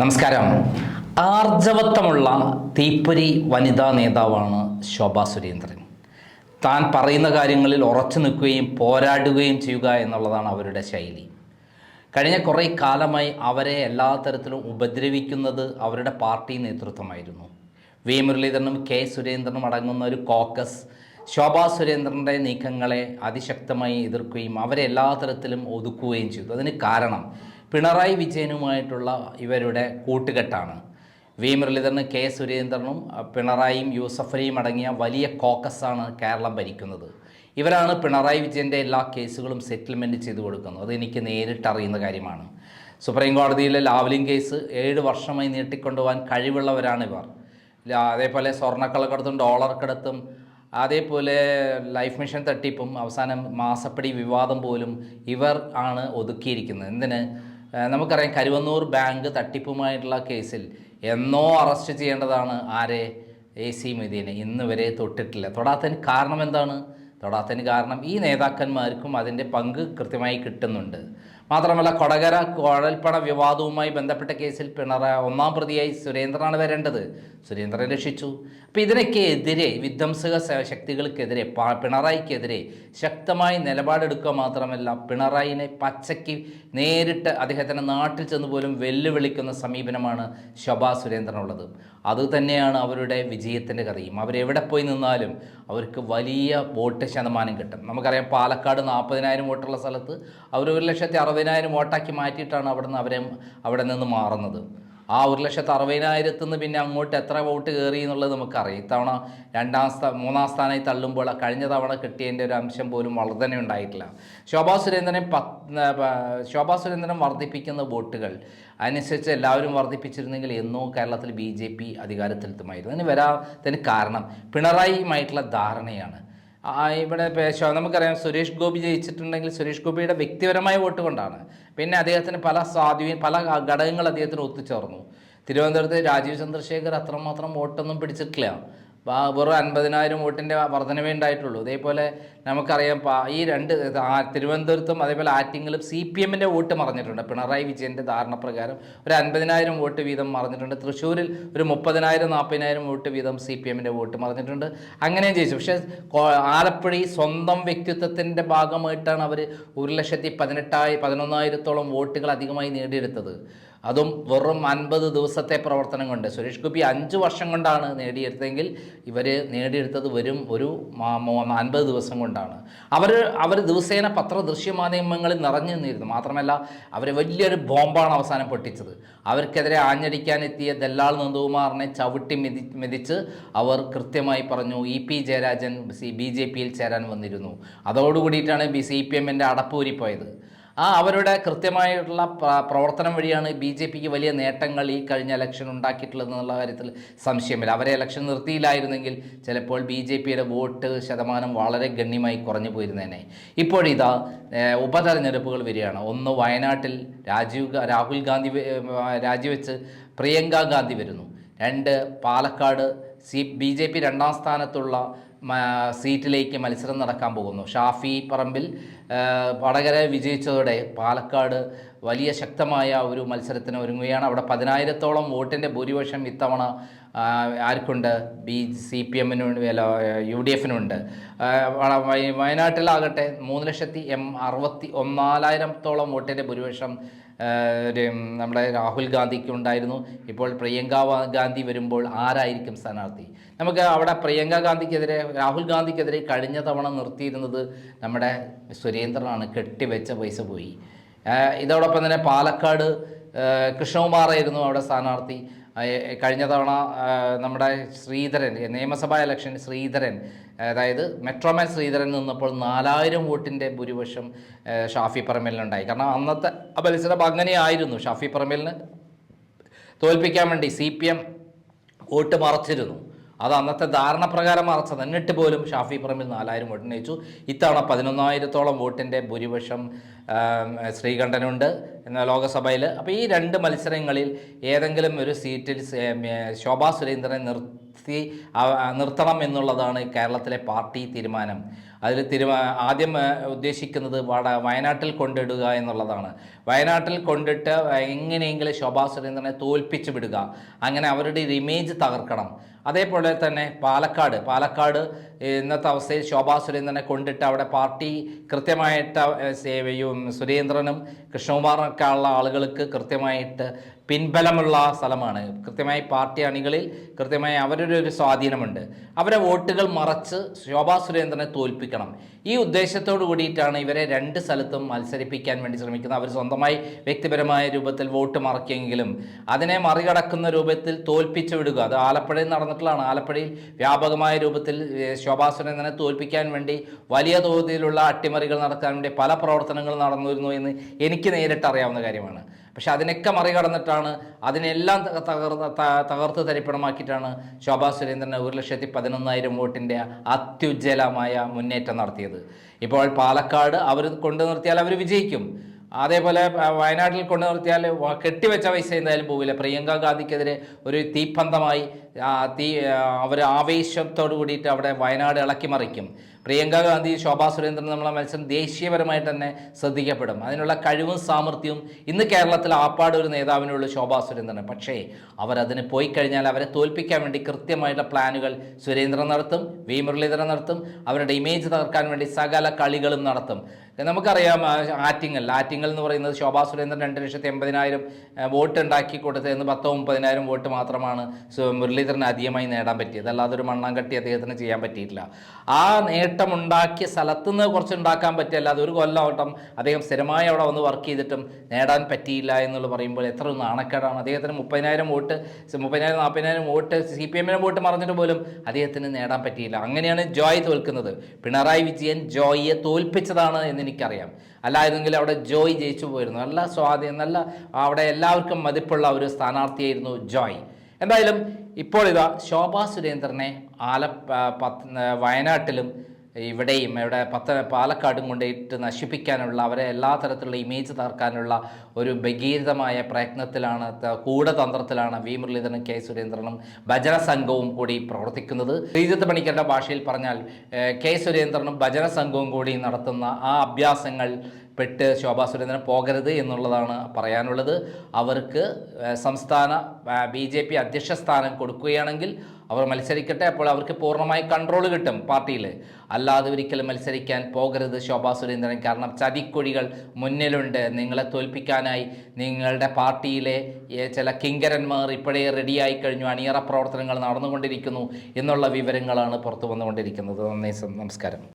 നമസ്കാരം. ആർജവത്വമുള്ള തീപ്പൊരി വനിതാ നേതാവാണ് ശോഭാ സുരേന്ദ്രൻ. താൻ പറയുന്ന കാര്യങ്ങളിൽ ഉറച്ചു നിൽക്കുകയും പോരാടുകയും ചെയ്യുക എന്നുള്ളതാണ് അവരുടെ ശൈലി. കഴിഞ്ഞ കുറേ കാലമായി അവരെ എല്ലാ തരത്തിലും ഉപദ്രവിക്കുന്നത് അവരുടെ പാർട്ടി നേതൃത്വമായിരുന്നു. വി. മുരളീധരനും കെ. സുരേന്ദ്രനും അടങ്ങുന്ന ഒരു കോക്കസ് ശോഭാ സുരേന്ദ്രന്റെ നീക്കങ്ങളെ അതിശക്തമായി എതിർക്കുകയും അവരെ എല്ലാ തരത്തിലും ഒതുക്കുകയും ചെയ്തു. അതിന് കാരണം പിണറായി വിജയനുമായിട്ടുള്ള ഇവരുടെ കൂട്ടുകെട്ടാണ്. വി മുരളീധരന് കെ സുരേന്ദ്രനും പിണറായിയും യൂസഫലിയും അടങ്ങിയ വലിയ കോക്കസാണ് കേരളം ഭരിക്കുന്നത്. ഇവരാണ് പിണറായി വിജയന്റെ എല്ലാ കേസുകളും സെറ്റിൽമെന്റ് ചെയ്തു കൊടുക്കുന്നത്. അതെനിക്ക് നേരിട്ട് അറിയുന്ന കാര്യമാണ്. സുപ്രീം കോടതിയിലെ ലാവ്ലിംഗ് കേസ് ഏഴ് വർഷമായി നീട്ടിക്കൊണ്ടുപോകാൻ കഴിവുള്ളവരാണ് ഇവർ. ലാ- അതേപോലെ സ്വർണക്കള്ളക്കടത്തും ഡോളർ കടത്തും അതേപോലെ ലൈഫ് മിഷൻ തട്ടിപ്പും അവസാനം മാസപ്പടി വിവാദം പോലും ഇവർ ആണ് ഒതുക്കിയിരിക്കുന്നത്. എന്തിന്? നമുക്കറിയാം കരുവന്നൂർ ബാങ്ക് തട്ടിപ്പുമായിട്ടുള്ള കേസിൽ എന്നോ അറസ്റ്റ് ചെയ്യേണ്ടതാണ് ആരെ? എ സി മൊയ്തീനെ. ഇന്ന് വരെ തൊട്ടിട്ടില്ല. തൊടാത്തതിന് കാരണം എന്താണ്? തൊടാത്തതിന് കാരണം ഈ നേതാക്കന്മാർക്കും അതിന്റെ പങ്ക് കൃത്യമായി കിട്ടുന്നുണ്ട്. മാത്രമല്ല കൊടകര കുഴൽപ്പണ വിവാദവുമായി ബന്ധപ്പെട്ട കേസിൽ പിണറായി ഒന്നാം പ്രതിയായി സുരേന്ദ്രനാണ് വരേണ്ടത്. സുരേന്ദ്രൻ രക്ഷിച്ചു. അപ്പോൾ ഇതിനൊക്കെ എതിരെ വിധ്വംസക ശക്തികൾക്കെതിരെ പിണറായിക്കെതിരെ ശക്തമായി നിലപാടെടുക്കുക മാത്രമല്ല പിണറായിനെ പച്ചയ്ക്ക് നേരിട്ട് അദ്ദേഹത്തിന്റെ നാട്ടിൽ ചെന്ന് പോലും വെല്ലുവിളിക്കുന്ന സമീപനമാണ് ശോഭാ സുരേന്ദ്രനുള്ളത്. അതുതന്നെയാണ് അവരുടെ വിജയത്തിന്റെ കഥയും. അവരെവിടെ പോയി നിന്നാലും അവർക്ക് വലിയ വോട്ട് ശതമാനം കിട്ടും. നമുക്കറിയാം പാലക്കാട് നാൽപ്പതിനായിരം വോട്ടുള്ള സ്ഥലത്ത് അവർ ഒരു ലക്ഷത്തി അറുപതിനായിരം വോട്ടാക്കി മാറ്റിയിട്ടാണ് അവിടെ നിന്ന് അവരെ അവിടെ നിന്ന് മാറുന്നത്. ആ ഒരു ലക്ഷത്തി അറുപതിനായിരത്തിൽ നിന്ന് പിന്നെ അങ്ങോട്ട് എത്ര വോട്ട് കയറി എന്നുള്ളത് നമുക്കറിയാം. ഇത്തവണ രണ്ടാം സ്ഥാ മൂന്നാം സ്ഥാനമായി തള്ളുമ്പോൾ കഴിഞ്ഞ തവണ കിട്ടിയതിന്റെ ഒരു അംശം പോലും വർധന ഉണ്ടായിട്ടില്ല. ശോഭാ സുരേന്ദ്രനെ പത്ത് ശോഭാ സുരേന്ദ്രൻ വർദ്ധിപ്പിക്കുന്ന വോട്ടുകൾ അനുസരിച്ച് എല്ലാവരും വർദ്ധിപ്പിച്ചിരുന്നെങ്കിൽ എന്നോ കേരളത്തിൽ ബി ജെ പി അധികാരത്തിലെത്തുമായിരുന്നു. അതിന് വരാത്തതിന് കാരണം പിണറായിയുമായിട്ടുള്ള ധാരണയാണ്. ഇവിടെ നമുക്കറിയാം സുരേഷ് ഗോപി ജയിച്ചിട്ടുണ്ടെങ്കിൽ സുരേഷ് ഗോപിയുടെ വ്യക്തിപരമായ വോട്ട് കൊണ്ടാണ്. പിന്നെ അദ്ദേഹത്തിന് പല സ്വാധീനം പല ഘടകങ്ങൾ അദ്ദേഹത്തിന് ഒത്തുചേർന്നു. തിരുവനന്തപുരത്ത് രാജീവ് ചന്ദ്രശേഖർ അത്രമാത്രം വോട്ടൊന്നും പിടിച്ചിട്ടില്ല. വെറും അൻപതിനായിരം വോട്ടിന്റെ വർധനവേ ഉണ്ടായിട്ടുള്ളൂ. അതേപോലെ നമുക്കറിയാം ഈ രണ്ട് തിരുവനന്തപുരത്തും അതേപോലെ ആറ്റിങ്ങലും സി പി എമ്മിന്റെ വോട്ട് മറിഞ്ഞിട്ടുണ്ട്. പിണറായി വിജയന്റെ ധാരണ പ്രകാരം ഒരു അൻപതിനായിരം വോട്ട് വീതം മറിഞ്ഞിട്ടുണ്ട്. തൃശ്ശൂരിൽ ഒരു മുപ്പതിനായിരം നാൽപ്പതിനായിരം വോട്ട് വീതം സി പി എമ്മിന്റെ വോട്ട് മറിഞ്ഞിട്ടുണ്ട്. അങ്ങനെയും ജയിച്ചു പക്ഷേ ആലപ്പുഴ സ്വന്തം വ്യക്തിത്വത്തിന്റെ ഭാഗമായിട്ടാണ് അവർ ഒരു ലക്ഷത്തി പതിനെട്ടായി പതിനൊന്നായിരത്തോളം വോട്ടുകൾ അധികമായി നേടിയെടുത്തത്. അതും വെറും അൻപത് ദിവസത്തെ പ്രവർത്തനം കൊണ്ട്. സുരേഷ് ഗോപി അഞ്ച് വർഷം കൊണ്ടാണ് നേടിയെടുത്തതെങ്കിൽ ഇവർ നേടിയെടുത്തത് വരും ഒരു അൻപത് ദിവസം കൊണ്ടാണ്. അവർ അവർ ദിവസേന പത്ര ദൃശ്യമാധ്യമങ്ങളിൽ നിറഞ്ഞു നിന്നിരുന്നു. മാത്രമല്ല അവർ വലിയൊരു ബോംബാണ് അവസാനം പൊട്ടിച്ചത്. അവർക്കെതിരെ ആഞ്ഞടിക്കാനെത്തിയ ദല്ലാൾ നന്ദകുമാറിനെ ചവിട്ടി മെതി മെതിച്ച് അവർ കൃത്യമായി പറഞ്ഞു E P Jayarajan C B J പിയിൽ ചേരാൻ വന്നിരുന്നു. അതോടുകൂടിയിട്ടാണ് ബി സി പി എമ്മിന്റെ അടപ്പൂരിപ്പോയത്. ആ അവരുടെ കൃത്യമായിട്ടുള്ള പ്ര- പ്രവർത്തനം വഴിയാണ് ബി ജെ പിക്ക് വലിയ നേട്ടങ്ങൾ ഈ കഴിഞ്ഞ ഇലക്ഷൻ ഉണ്ടാക്കിയിട്ടുള്ളത് എന്നുള്ള കാര്യത്തിൽ സംശയമില്ല. അവരെ ഇലക്ഷൻ നിർത്തിയില്ലായിരുന്നെങ്കിൽ ചിലപ്പോൾ ബി ജെ പിയുടെ വോട്ട് ശതമാനം വളരെ ഗണ്യമായി കുറഞ്ഞു പോയിരുന്നേനെ. ഇപ്പോഴിതാ ഉപതെരഞ്ഞെടുപ്പുകൾ വരികയാണ്. ഒന്ന് വയനാട്ടിൽ രാജീവ് രാഹുൽ ഗാന്ധി രാജിവെച്ച് പ്രിയങ്ക ഗാന്ധി വരുന്നു. രണ്ട് Palakkad C B J P രണ്ടാം സ്ഥാനത്തുള്ള സീറ്റിലേക്ക് മത്സരം നടക്കാൻ പോകുന്നു. ഷാഫി പറമ്പിൽ വടകര വിജയിച്ചതോടെ പാലക്കാട് വലിയ ശക്തമായ ഒരു മത്സരത്തിന് ഒരുങ്ങുകയാണ്. അവിടെ പതിനായിരത്തോളം വോട്ടിന്റെ ഭൂരിപക്ഷം ഇത്തവണ ആർക്കുണ്ട്? ബി സി പി എമ്മിനുണ്ട് അല്ല യു ഡി എഫിനുണ്ട്. വയനാട്ടിലാകട്ടെ മൂന്ന് ലക്ഷത്തി എം അറുപത്തി ഒന്നാലായിരത്തോളം വോട്ടിന്റെ ഭൂരിപക്ഷം നമ്മുടെ രാഹുൽ ഗാന്ധിക്ക് ഉണ്ടായിരുന്നു. ഇപ്പോൾ പ്രിയങ്ക ഗാന്ധി വരുമ്പോൾ ആരായിരിക്കും സ്ഥാനാർത്ഥി? നമുക്ക് അവിടെ പ്രിയങ്ക ഗാന്ധിക്കെതിരെ രാഹുൽ ഗാന്ധിക്കെതിരെ കഴിഞ്ഞ തവണ നിർത്തിയിരുന്നത് നമ്മുടെ സുരേന്ദ്രനാണ്. കെട്ടിവെച്ച പൈസ പോയി. ഇതോടൊപ്പം തന്നെ പാലക്കാട് കൃഷ്ണകുമാറായിരുന്നു അവിടെ സ്ഥാനാർത്ഥി. കഴിഞ്ഞ തവണ നമ്മുടെ ശ്രീധരൻ നിയമസഭാ ഇലക്ഷൻ ശ്രീധരൻ അതായത് മെട്രോമാൻ ശ്രീധരൻ നിന്നപ്പോൾ നാലായിരം വോട്ടിന്റെ ഭൂരിപക്ഷം ഷാഫി പറമ്പലിനുണ്ടായി. കാരണം അന്നത്തെ മത്സരം അങ്ങനെയായിരുന്നു. ഷാഫി പറമ്പലിന് തോൽപ്പിക്കാൻ വേണ്ടി സി പി എം വോട്ട് മറച്ചിരുന്നു. അത് അന്നത്തെ ധാരണ പ്രകാരം മറച്ചത്. എന്നിട്ട് പോലും ഷാഫി പറമ്പിൽ നാലായിരം വോട്ടിന് ജയിച്ചു ഇത്തവണ പതിനൊന്നായിരത്തോളം വോട്ടിന്റെ ഭൂരിപക്ഷം ശ്രീകണ്ഠനുണ്ട് എന്ന ലോകസഭയിൽ അപ്പോൾ ഈ രണ്ട് മത്സരങ്ങളിൽ ഏതെങ്കിലും ഒരു സീറ്റിൽ ശോഭാ സുരേന്ദ്രനെ നിർത്തി നിർത്തണം എന്നുള്ളതാണ് കേരളത്തിലെ പാർട്ടി തീരുമാനം. അതിൽ തീരുമാ ആദ്യം ഉദ്ദേശിക്കുന്നത് വട വയനാട്ടിൽ കൊണ്ടിടുക എന്നുള്ളതാണ്. വയനാട്ടിൽ കൊണ്ടിട്ട് എങ്ങനെയെങ്കിലും ശോഭാ സുരേന്ദ്രനെ തോൽപ്പിച്ചു വിടുക. അങ്ങനെ അവരുടെ ഒരു ഇമേജ് തകർക്കണം. അതേപോലെ തന്നെ പാലക്കാട് പാലക്കാട് ഇന്നത്തെ അവസ്ഥയിൽ ശോഭാ സുരേന്ദ്രനെ കൊണ്ടിട്ട് അവിടെ പാർട്ടി കൃത്യമായിട്ട് സുരേന്ദ്രനും കൃഷ്ണകുമാറിനൊക്കെ ഉള്ള ആളുകൾക്ക് കൃത്യമായിട്ട് പിൻബലമുള്ള സ്ഥലമാണ്. കൃത്യമായി പാർട്ടി അണികളിൽ കൃത്യമായി അവരുടെ ഒരു സ്വാധീനമുണ്ട്. അവരെ വോട്ടുകൾ മറച്ച് ശോഭാ സുരേന്ദ്രനെ തോൽപ്പിക്കണം. ഈ ഉദ്ദേശത്തോടു കൂടിയിട്ടാണ് ഇവരെ രണ്ട് സ്ഥലത്തും മത്സരിപ്പിക്കാൻ വേണ്ടി ശ്രമിക്കുന്നത്. അവർ സ്വന്തമായി വ്യക്തിപരമായ രൂപത്തിൽ വോട്ട് മറക്കിയെങ്കിലും അതിനെ മറികടക്കുന്ന രൂപത്തിൽ തോൽപ്പിച്ചു വിടുക. അത് ആലപ്പുഴയിൽ നടന്നിട്ടുള്ളതാണ്. ആലപ്പുഴയിൽ വ്യാപകമായ രൂപത്തിൽ ശോഭാ സുരേന്ദ്രനെ തോൽപ്പിക്കാൻ വേണ്ടി വലിയ തോതിലുള്ള അട്ടിമറികൾ നടത്താൻ വേണ്ടി പല പ്രവർത്തനങ്ങളും നടന്നിരുന്നു എന്ന് എനിക്ക് നേരിട്ട് അറിയാവുന്ന കാര്യമാണ്. പക്ഷെ അതിനൊക്കെ മറികടന്നിട്ടാണ് അതിനെല്ലാം തകർന്ന് തകർത്ത് തരിപ്പണമാക്കിയിട്ടാണ് ശോഭാ സുരേന്ദ്രൻ ഒരു ലക്ഷത്തി പതിനൊന്നായിരം വോട്ടിന്റെ അത്യുജ്വലമായ മുന്നേറ്റം നടത്തിയത്. ഇപ്പോൾ പാലക്കാട് അവർ കൊണ്ടു നിർത്തിയാൽ അവർ വിജയിക്കും. അതേപോലെ വയനാട്ടിൽ കൊണ്ടു നിർത്തിയാൽ കെട്ടിവെച്ച പൈസ എന്തായാലും പോവില്ല. പ്രിയങ്ക ഗാന്ധിക്കെതിരെ ഒരു തീപ്പന്തമായി തീ അവർ ആവേശത്തോടു കൂടിയിട്ട് അവിടെ വയനാട് ഇളക്കി മറിക്കും. പ്രിയങ്ക ഗാന്ധി ശോഭാ സുരേന്ദ്രൻ നമ്മളെ മത്സരം ദേശീയപരമായിട്ട് തന്നെ ശ്രദ്ധിക്കപ്പെടും. അതിനുള്ള കഴിവും സാമർഥ്യവും ഇന്ന് കേരളത്തിൽ ആപ്പാട് ഒരു നേതാവിനുള്ള ശോഭാ സുരേന്ദ്രൻ. പക്ഷേ അവരതിന് പോയി കഴിഞ്ഞാൽ അവരെ തോൽപ്പിക്കാൻ വേണ്ടി കൃത്യമായിട്ടുള്ള പ്ലാനുകൾ സുരേന്ദ്രൻ നടത്തും വി. മുരളീധരൻ നടത്തും അവരുടെ ഇമേജ് തകർക്കാൻ വേണ്ടി സകല കളികളും നടത്തും. നമുക്കറിയാം ആറ്റിങ്ങൽ. ആറ്റിങ്ങൽ എന്ന് പറയുന്നത് ശോഭാ സുരേന്ദ്രൻ രണ്ട് ലക്ഷത്തി എൺപതിനായിരം വോട്ട് ഉണ്ടാക്കി കൊടുത്തതെന്ന് പത്തോ മുപ്പതിനായിരം വോട്ട് മാത്രമാണ് സു- മുരളീധരന് ആദ്യമായി നേടാൻ പറ്റിയത്. അല്ലാതെ ഒരു മണ്ണാങ്കട്ടി അദ്ദേഹത്തിന് ചെയ്യാൻ പറ്റിയിട്ടില്ല. ആ നേട്ടം ഉണ്ടാക്കിയ സ്ഥലത്തു നിന്ന് കുറച്ച് ഉണ്ടാക്കാൻ പറ്റില്ല അല്ലാതെ ഒരു അദ്ദേഹം സ്ഥിരമായി അവിടെ വന്ന് വർക്ക് ചെയ്തിട്ടും നേടാൻ പറ്റിയില്ല എന്നുള്ള പറയുമ്പോൾ എത്ര നാണക്കേടാണ്. അദ്ദേഹത്തിന് മുപ്പതിനായിരം വോട്ട് മുപ്പതിനായിരം നാൽപ്പതിനായിരം വോട്ട് സി പി എമ്മിനെ വോട്ട് മറിഞ്ഞിട്ട് പോലും അദ്ദേഹത്തിന് നേടാൻ പറ്റിയില്ല. അങ്ങനെയാണ് ജോയ് തോൽക്കുന്നത്. പിണറായി വിജയൻ ജോയിയെ തോൽപ്പിച്ചതാണ് എന്ന് എനിക്കറിയാം. അല്ലായിരുന്നെങ്കിൽ അവിടെ ജോയ് ജയിച്ചു പോയിരുന്നു. നല്ല സ്വാധീനം നല്ല അവിടെ എല്ലാവർക്കും മതിപ്പുള്ള ഒരു സ്ഥാനാർത്ഥിയായിരുന്നു ജോയ്. എന്തായാലും ഇപ്പോൾ ഇതാ ശോഭാ സുരേന്ദ്രനെ ആല വയനാട്ടിലും ഇവിടെയും ഇവിടെ പത്ത പാലക്കാടും കൊണ്ടിട്ട് നശിപ്പിക്കാനുള്ള അവരെ എല്ലാ തരത്തിലുള്ള ഇമേജ് തകർക്കാനുള്ള ഒരു ഭഗീരിതമായ പ്രയത്നത്തിലാണ് കൂടതന്ത്രത്തിലാണ് വി മുരളീധരനും കെ സുരേന്ദ്രനും ഭജന സംഘവും കൂടി പ്രവർത്തിക്കുന്നത്. ശ്രീജിത്ത് പണിക്കരുടെ ഭാഷയിൽ പറഞ്ഞാൽ കെ സുരേന്ദ്രനും ഭജന സംഘവും കൂടി നടത്തുന്ന ആ അഭ്യാസങ്ങൾ പെട്ട് ശോഭാ സുരേന്ദ്രൻ പോകരുത് എന്നുള്ളതാണ് പറയാനുള്ളത്. അവർക്ക് സംസ്ഥാന ബി ജെ പി അധ്യക്ഷ സ്ഥാനം കൊടുക്കുകയാണെങ്കിൽ അവർ മത്സരിക്കട്ടെ അപ്പോൾ അവർക്ക് പൂർണമായി കൺട്രോൾ കിട്ടും പാർട്ടിയിൽ അല്ലാതെ ഒരിക്കലും മത്സരിക്കാൻ പോകരുത് ശോഭാ സുരേന്ദ്രൻ. കാരണം ചതിക്കുഴികൾ മുന്നിലുണ്ട്. നിങ്ങളെ തോൽപ്പിക്കാനായി നിങ്ങളുടെ പാർട്ടിയിലെ ചില കിങ്കരന്മാർ ഇപ്പോഴേ റെഡിയായി കഴിഞ്ഞു. അണിയറ പ്രവർത്തനങ്ങൾ നടന്നുകൊണ്ടിരിക്കുന്നു എന്നുള്ള വിവരങ്ങളാണ് പുറത്തു വന്നുകൊണ്ടിരിക്കുന്നത്. നന്ദി നമസ്കാരം.